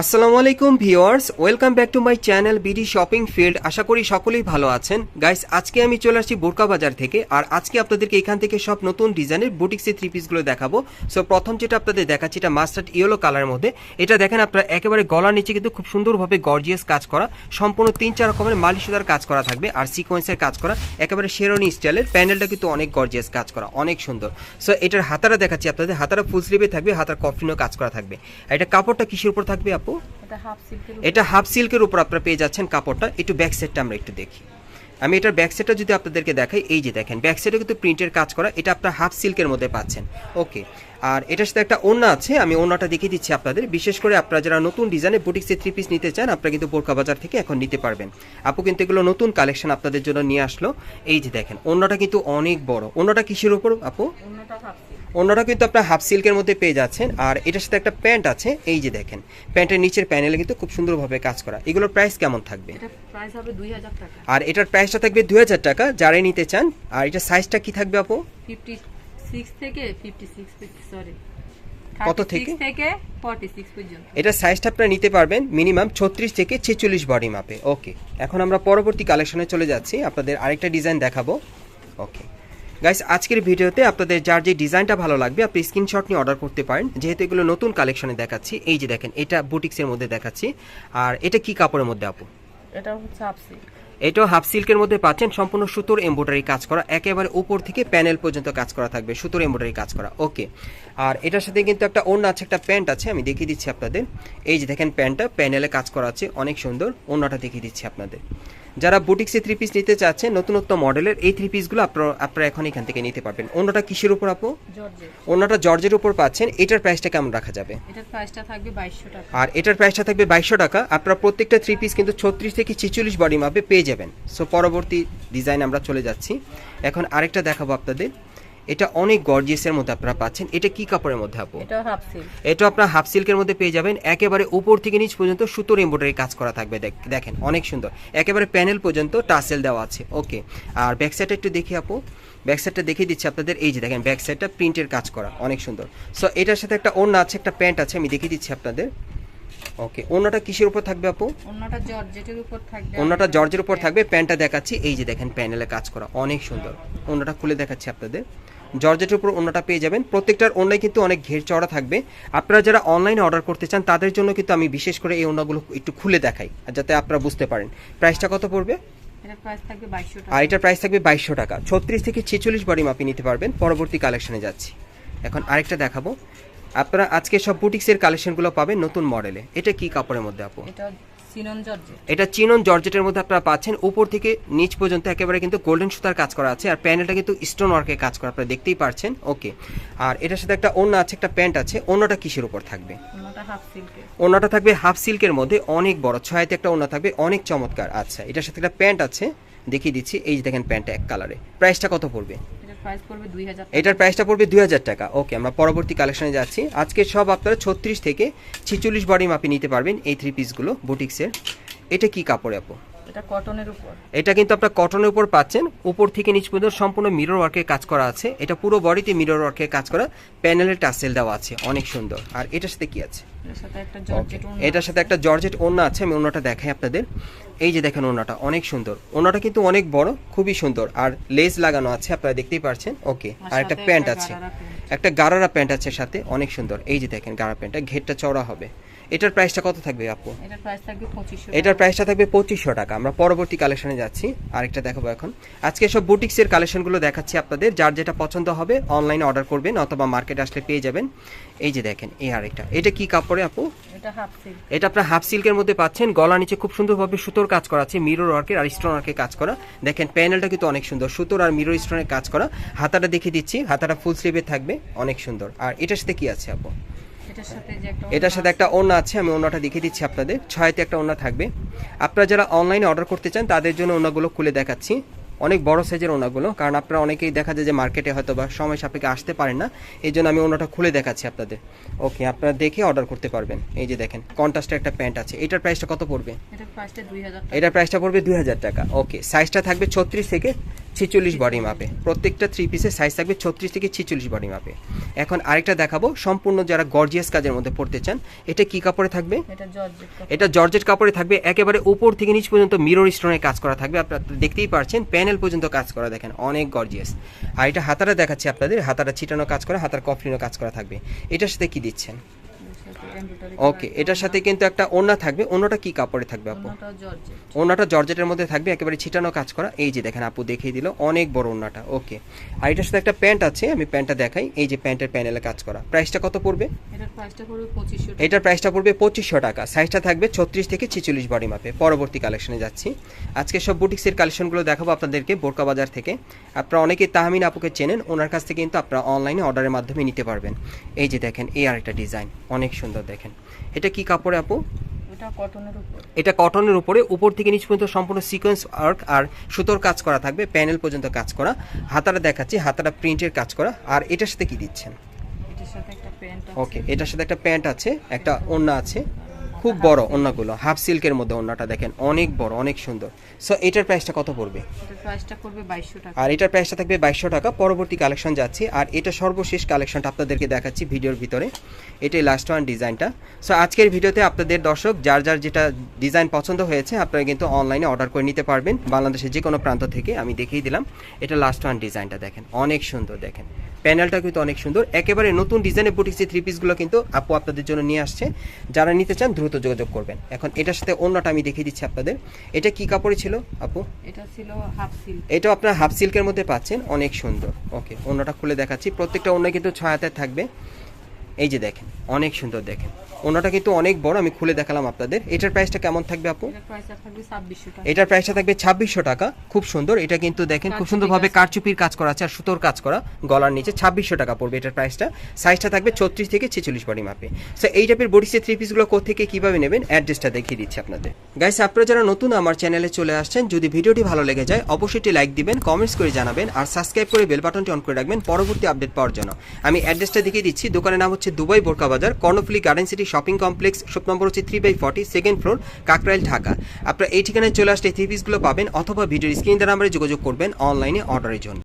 আসসালামু আলাইকুম viewers, welcome back to my channel BD shopping field. আশা করি সকলেই ভালো আছেন। গাইস, আজকে আমি চলে আসছি বোরকা বাজার থেকে, আর আজকে আপনাদেরকে এখান থেকে সব নতুন ডিজাইনের বুটিক্সের থ্রি পিসগুলো দেখাবো। সো প্রথম যেটা আপনাদের দেখাচ্ছি, এটা মাস্টার্ড ইয়েলো কালারের মধ্যে। এটা দেখেন আপনারা, একেবারে গলার নিচে কিন্তু খুব সুন্দরভাবে গর্জিয়াস কাজ করা। সম্পূর্ণ তিন চার রকমের মালি সুতার কাজ করা থাকবে, আর সিকোয়েন্সের কাজ করা। একেবারে শেরনি স্টাইলের প্যানেলটা কিন্তু অনেক গর্জিয়াস কাজ করা, অনেক সুন্দর। সো এটার হাতারা দেখাচ্ছি আপনাদের হাতারা ফুল স্লিভে থাকবে, হাতার কফিনও কাজ করা থাকবে। এটা কাপড়টা কিসের উপর থাকবে? আপু? এটা হাফ সিল্কের উপর। আপনারা পেয়ে যাচ্ছেন কাপড়টা। একটু ব্যাক সাইডটা আমরা একটু দেখি। আমি এটার ব্যাক সাইডটা যদি আপনাদেরকে দেখাই এই যে দেখেন ব্যাক সাইডে কিন্তু প্রিন্টের কাজ করা এটা আপনার হাফ সিল্কের মধ্যে পাচ্ছেন। ওকে আর এটার সাথে একটা ওড়না আছে আমি ওড়নাটা দেখিয়ে দিচ্ছি আপনাদের। বিশেষ করে আপনারা যারা নতুন ডিজাইনে বুটিক্সের থ্রি পিস নিতে চান আপনারা কিন্তু বোরকা বাজার থেকে এখন নিতে পারবেন। আপু কিন্তু এগুলো নতুন কালেকশন আপনাদের জন্য নিয়ে আসলো। এই যে দেখেন ওড়নাটা কিন্তু অনেক বড়। ওড়নাটা কিসের উপর আপু? অন্যটা কিন্তু আপনার হাফ সিল্কের মধ্যে পেয়ে যাচ্ছেন। আর এটার সাথে একটা প্যান্ট আছে এই যে দেখেন প্যান্টের নিচের প্যানেলে কিন্তু খুব সুন্দরভাবে কাজ করা। এগুলোর প্রাইস কেমন থাকবে? প্রাইস হবে দুই হাজার টাকা। আর এটার প্রাইসটা থাকবে দুই হাজার টাকা যারাই নিতে চান। আর এটা সাইজটা কি থাকবে আপু? ফিফটি সিক্স থেকে ফিফটি সিক্স সরি কত থেকে? থেকে ফর্টি সিক্স পর্যন্ত। এটা সাইজটা আপনারা নিতে পারবেন মিনিমাম ছত্রিশ থেকে ছেচল্লিশ বডি মাপে ওকে এখন আমরা পরবর্তী কালেকশনে চলে যাচ্ছি। আপনাদের আরেকটা ডিজাইন দেখাবো। ওকে গাইস আজকের ভিডিওতে আপনাদের যার যে ডিজাইনটা ভালো লাগবে আপনি স্ক্রিনশট নিয়ে অর্ডার করতে পারেন। যেহেতু এগুলো নতুন কালেকশনে দেখাচ্ছি এই যে দেখেন এটা বুটিক্সের মধ্যে দেখাচ্ছি। আর এটা কি কাপড়ের মধ্যে আপু? এটা হচ্ছে হাফ সিল্ক এটাও হাফ সিল্কের মধ্যে পাচ্ছেন সম্পূর্ণ সুতোর এমব্রয়ডারি কাজ করা, একেবারে উপর থেকে প্যানেল পর্যন্ত কাজ করা থাকবে, সুতোর এমব্রয়ডারি কাজ করা ওকে আর এটার সাথে কিন্তু একটা অন্য আছে, একটা প্যান্ট আছে, আমি দেখিয়ে দিচ্ছি আপনাদের। এই যে দেখেন প্যান্টটা প্যানেলে কাজ করা আছে, অনেক সুন্দর অন্যটা দেখিয়ে দিচ্ছি আপনাদের। যারা বুটিক্সে থ্রি পিস নিতে চাচ্ছেন নতুনত্ব মডেলের এই থ্রি পিসগুলো আপনারা আপনারা এখন এখান থেকে নিতে পারবেন। অন্যটা কিসের উপর আপু? অন্যটা জর্জের উপর পাচ্ছেন। এটার প্রাইসটা কেমন রাখা যাবে? এটার প্রাইসটা থাকবে টাকা। আর এটার প্রাইসটা থাকবে বাইশশো টাকা। আপনারা প্রত্যেকটা থ্রি পিস কিন্তু ছত্রিশ থেকে ছেচল্লিশ বডি মাপে পেয়ে যাবেন। সো পরবর্তী ডিজাইন আমরা চলে যাচ্ছি। এখন আরেকটা দেখাবো আপনাদের। এটা অনেক গর্জিয়াসের মধ্যে আপনারা পাচ্ছেন। এটা কি কাপড়ের মধ্যে আপু? এটা হাফ সিল্ক এটা আপনার হাফ সিল্কের মধ্যে পেয়ে যাবেন। একেবারে উপর থেকে নিচ পর্যন্ত সুতোর এমব্রয়ডারি কাজ করা থাকবে। দেখ- দেখেন অনেক সুন্দর। একেবারে প্যানেল পর্যন্ত টাসেল দেওয়া আছে। ওকে আর ব্যাক সাইডটা একটু দেখি আপু। ব্যাক সাইডটা দেখিয়ে দিচ্ছি আপনাদের। এই যে দেখেন ব্যাক সাইডটা প্রিন্টের কাজ করা। অনেক সুন্দর। সো এটার সাথে একটা ওড়না আছে একটা প্যান্ট আছে আমি দেখিয়ে দিচ্ছি আপনাদের। ওকে ওড়নাটা কিসের উপর থাকবে আপু? অন্যটা জর্জেটের উপর থাকবে। ওড়নাটা জর্জের উপর থাকবে। প্যান্টটা দেখাচ্ছি। এই যে দেখেন প্যানেলে কাজ করা। অনেক সুন্দর। ওড়নাটা খুলে দেখাচ্ছি আপনাদের। জর্জেটের উপর ওড়নাটা পেয়ে যাবেন। প্রত্যেকটার ওড়নায় কিন্তু অনেক ঘের চড়া থাকবে। আপনারা যারা অনলাইনে অর্ডার করতে চান তাদের জন্য কিন্তু আমি বিশেষ করে এই ওড়নাগুলো একটু খুলে দেখাই আর যাতে আপনারা বুঝতে পারেন। প্রাইসটা কত পড়বে? আর এটার প্রাইস থাকবে বাইশশো টাকা। ছত্রিশ থেকে ছেচল্লিশ বডি মাপি নিতে পারবেন। পরবর্তী কালেকশনে যাচ্ছি। এখন আরেকটা দেখাবো। আপনারা আজকে সব বুটিক্সের কালেকশনগুলো পাবেন নতুন মডেলে এটা কি কাপড়ের মধ্যে আপু? এটা সিনন জর্জে এটা চিনন জর্জেটের মধ্যে আপনারা পাচ্ছেন। উপর থেকে নিচ পর্যন্ত একেবারে কিন্তু গোল্ডেন সুতার কাজ করা আছে। আর প্যানেলটা কিন্তু স্টোন ওয়ার্কের কাজ করা আপনারা দেখতেই পারছেন। ওকে। আর এটার সাথে একটা ওড়না আছে একটা প্যান্ট আছে। ওড়নাটা কিসের উপর থাকবে? অন্যটা থাকবে হাফ সিল্কের মধ্যে। অনেক বড় ছয়াতে একটা ওড়না থাকবে। অনেক চমৎকার। আচ্ছা এটার সাথে একটা প্যান্ট আছে। দেখিয়ে দিচ্ছি। এই যে দেখেন প্যান্টটা এক কালারে প্রাইসটা কত পড়বে? এটার প্রাইসটা পড়বে দুই হাজার টাকা। ওকে আমরা পরবর্তী কালেকশনে যাচ্ছি। আজকে সব আপনারা ছত্রিশ থেকে ছেচল্লিশ বডি মাপে নিতে পারবেন এই থ্রি পিসগুলো বুটিক্সের এটা কি কাপড় আপু? এটা কটনের উপর। এটা কিন্তু আপনার কটনের উপর পাচ্ছেন। উপর থেকে নিচ পর্যন্ত সম্পূর্ণ মিরর ওয়ার্কের কাজ করা আছে। এটা পুরো বডিতে মিরর ওয়ার্কের কাজ করা। প্যানেলের টাসেল দেওয়া আছে। অনেক সুন্দর। আর এটার সাথে কি আছে? এটার সাথে একটা জর্জেট ওড়না আছে। আমি ওড়নাটা দেখাই আপনাদের। এই যে দেখেন ওড়নাটা অনেক সুন্দর। ওড়নাটা কিন্তু অনেক বড় খুবই সুন্দর। আর লেস লাগানো আছে আপনারা দেখতেই পারছেন। ওকে আর একটা প্যান্ট আছে। একটা গারারা প্যান্ট আছে সাথে। অনেক সুন্দর। এই যে দেখেন গারা প্যান্টটা ঘেরটা চওড়া হবে। এটার প্রাইসটা কত থাকবে আপু? এটার প্রাইস থাকবে পঁচিশশো এটার প্রাইসটা থাকবে পঁচিশশো টাকা। আমরা পরবর্তী কালেকশনে যাচ্ছি। আরেকটা দেখাবো এখন। আজকে সব বুটিক্সের কালেকশনগুলো দেখাচ্ছি আপনাদের। যার যেটা পছন্দ হবে অনলাইনে অর্ডার করবেন অথবা মার্কেট আসলে পেয়ে যাবেন। এই যে দেখেন এই আরেকটা। এটা কি কাপড়ে আপু? এটা হাফ সিল্ক এটা আপনার হাফ সিল্কের মধ্যে পাচ্ছেন। গলা নিচে খুব সুন্দরভাবে সুতোর কাজ করা আছে মিরর ওয়ার্কের আর স্টোন ওয়ার্কের কাজ করা। দেখেন প্যানেলটা কিন্তু অনেক সুন্দর। সুতোর আর মিরর স্টোনের কাজ করা। হাতাটা দেখিয়ে দিচ্ছি। হাতাটা ফুল স্লিভে থাকবে। অনেক সুন্দর। আর এটার সাথে কি আছে আপু? এটার সাথে একটা ওড়না আছে আমি ওড়নাটা দেখিয়ে দিচ্ছি আপনাদের। ছয়তে একটা ওড়না থাকবে। আপনারা যারা অনলাইনে অর্ডার করতে চান তাদের জন্য ওড়নাগুলো খুলে দেখাচ্ছি। অনেক বড় সাইজের ওড়নাগুলো কারণ আপনারা অনেকেই দেখা যায় যে মার্কেটে হয়তো বা সময় সাপেক্ষে আসতে পারেন না। এই জন্য আমি ওড়নাটা খুলে দেখাচ্ছি আপনাদের। ওকে আপনারা দেখে অর্ডার করতে পারবেন। এই যে দেখেন কন্ট্রাস্টের একটা প্যান্ট আছে। এটার প্রাইসটা কত পড়বে? এটার প্রাইসটা পড়বে দুই হাজার টাকা। ওকে সাইজটা থাকবে ছত্রিশ থেকে ছিচল্লিশ বডি মাপে প্রত্যেকটা থ্রি পিসের সাইজ থাকবে ছত্রিশ থেকে ছিচল্লিশ বডি মাপে এখন আরেকটা দেখাবো সম্পূর্ণ যারা গর্জিয়াস কাজের মধ্যে পড়তে চান এটা কি কাপড়ে থাকবে? এটা জর্জেট কাপড়ে। থাকবে একেবারে উপর থেকে নিচ পর্যন্ত মিরর স্টোনের কাজ করা থাকবে। আপনারা দেখতেই পারছেন প্যানেল পর্যন্ত কাজ করা দেখেন অনেক গর্জিয়াস আর এটা হাতারা দেখাচ্ছি আপনাদের হাতারা ছিটানো কাজ করা হাতার কফলিনো কাজ করা থাকবে। এটার সাথে কি দিচ্ছেন? ওকে এটার সাথে কিন্তু একটা ওড়না থাকবে অন্যটা কি কাপড়ে থাকবে আপু? ওনাটা জর্জেটের মধ্যে থাকবে একেবারে ছিটানো কাজ করা। এই যে দেখেন আপু দেখিয়ে দিল অনেক বড় ওনাটা ওকে। আর এটার সাথে একটা প্যান্ট আছে আমি প্যান্টটা দেখাই এই যে প্যান্টের প্যানেলে কাজ করা। প্রাইসটা কত পড়বে? এটার প্রাইসটা পড়বে পঁচিশশো টাকা। সাইজটা থাকবে ছত্রিশ থেকে ছিচল্লিশ বডি মাপে পরবর্তী কালেকশনে যাচ্ছি। আজকে সব বুটিক্সের কালেকশনগুলো দেখাবো আপনাদেরকে বোরকা বাজার থেকে। আপনারা অনেকে তাহমিন আপুকে চেনেন ওনার কাছ থেকে কিন্তু আপনারা অনলাইনে অর্ডারের মাধ্যমে নিতে পারবেন। এই যে দেখেন এই আরেকটা ডিজাইন অনেক সুন্দর দেখেন। এটা কি কাপড়ে আপু? এটা কটনের উপর। উপরে। থেকে নিচ পর্যন্ত সম্পূর্ণ সিকোয়েন্স ওয়ার্ক আর সুতোর কাজ করা থাকবে প্যানেল পর্যন্ত কাজ করা। হাতাটা দেখাচ্ছি হাতাটা প্রিন্টের কাজ করা। আর এটার সাথে কি দিচ্ছেন? এটার সাথে একটা প্যান্ট ওকে এটার সাথে একটা প্যান্ট আছে একটা ওড়না আছে। খুব বড় ওড়নাগুলো হাফ সিল্কের মধ্যে ওড়নাটা দেখেন অনেক বড় অনেক সুন্দর। সো এটার প্রাইসটা কত পড়বে? আর এটার প্রাইসটা থাকবে বাইশশো টাকা পরবর্তী কালেকশন যাচ্ছি। আর এটা সর্বশেষ কালেকশনটা আপনাদেরকে দেখাচ্ছি ভিডিওর ভিতরে। এটাই লাস্ট ওয়ান ডিজাইনটা সো আজকের ভিডিওতে আপনাদের দর্শক যার যার যেটা ডিজাইন পছন্দ হয়েছে আপনারা কিন্তু অনলাইনে অর্ডার করে নিতে পারবেন। বাংলাদেশের যে কোনো প্রান্ত থেকে আমি দেখিয়ে দিলাম। এটা লাস্ট ওয়ান ডিজাইনটা দেখেন অনেক সুন্দর দেখেন। প্যানেলটা কিন্তু অনেক সুন্দর। একেবারে নতুন ডিজাইনের বুটিক্সের থ্রি পিসগুলো কিন্তু আপু আপনাদের জন্য নিয়ে আসছে। যারা নিতে চান দ্রুত যোগাযোগ করবেন। এখন এটার সাথে অন্যটা আমি দেখিয়ে দিচ্ছি আপনাদের। এটা কি কাপড়ে ছিল আপু? এটা ছিল হাফ সিল্ক এটাও আপনার হাফ সিল্কের মধ্যে পাচ্ছেন। অনেক সুন্দর। ওকে অন্যটা খুলে দেখাচ্ছি। প্রত্যেকটা অন্য কিন্তু ছয় হাতের থাকবে। এই যে দেখেন অনেক সুন্দর দেখেন। অন্যটা কিন্তু অনেক বড় আমি খুলে দেখালাম আপনাদের। এটার প্রাইসটা কেমন থাকবে আপু? এটার প্রাইসটা থাকবে ছাব্বিশশো টাকা। এটার প্রাইসটা থাকবে ছাব্বিশশো টাকা। খুব সুন্দর। এটা কিন্তু দেখেন খুব সুন্দরভাবে কারচুপির কাজ করা আছে আর সুতোর কাজ করা। গলার নিচে ছাব্বিশশো টাকা পড়বে এটার প্রাইসটা সাইজটা থাকবে ছত্রিশ থেকে ছেচল্লিশ বডি মাপে। সো এই টাইপের বডিসের থ্রি পিসগুলো কোথেকে কীভাবে নেবেন? অ্যাড্রেসটা দেখিয়ে দিচ্ছি আপনাদের। গাইস আপনারা যারা নতুন আমার চ্যানেলে চলে আসছেন যদি ভিডিওটি ভালো লেগে যায় অবশ্যই একটি লাইক দিবেন কমেন্টস করে জানাবেন আর সাবস্ক্রাইব করে বেল বাটনটি অন করে রাখবেন পরবর্তী আপডেট পাওয়ার জন্য। আমি অ্যাড্রেসটা দেখিয়ে দিচ্ছি। দোকানের নাম হচ্ছে দুবাই বোরকা বাজার, Karnaphuli garden city shopping complex, shop number হচ্ছে three by forty second floor Kakrail, Dhaka. আপনারা এই ঠিকানায় চলে আসলে থ্রি পিসগুলো পাবেন অথবা ভিডিওর স্ক্রিন দ্বারা আমরা যোগাযোগ করবেন অনলাইনে অর্ডারের জন্য।